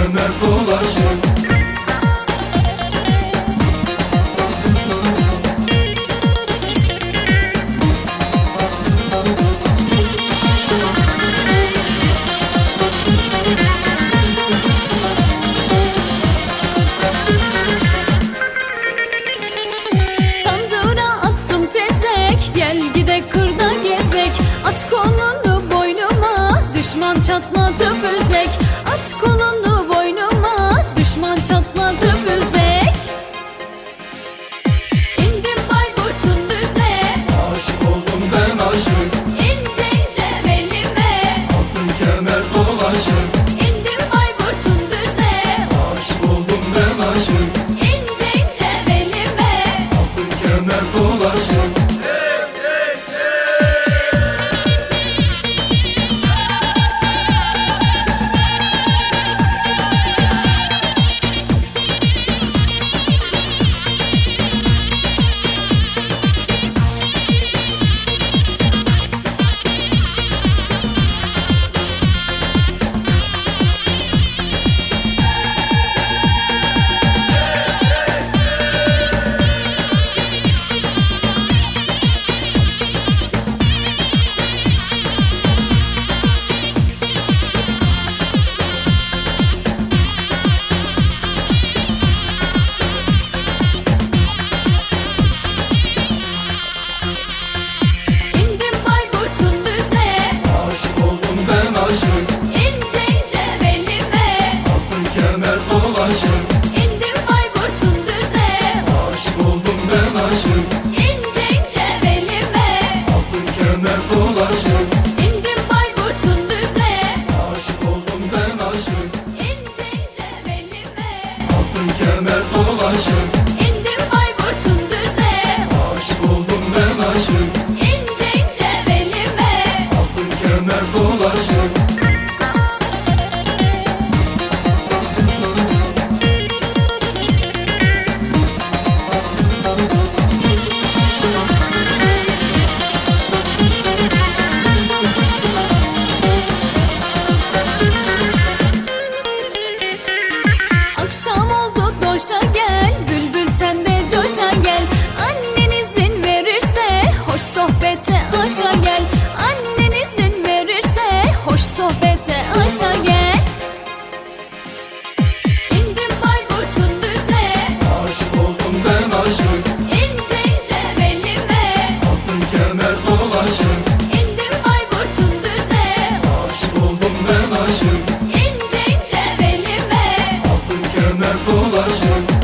Ömer dolaşır dolaşır kemer dolaşım İndim Bayburt'un düze. Aşık oldum ben aşık. İnce ince belime. Altın kemer dolaşım Her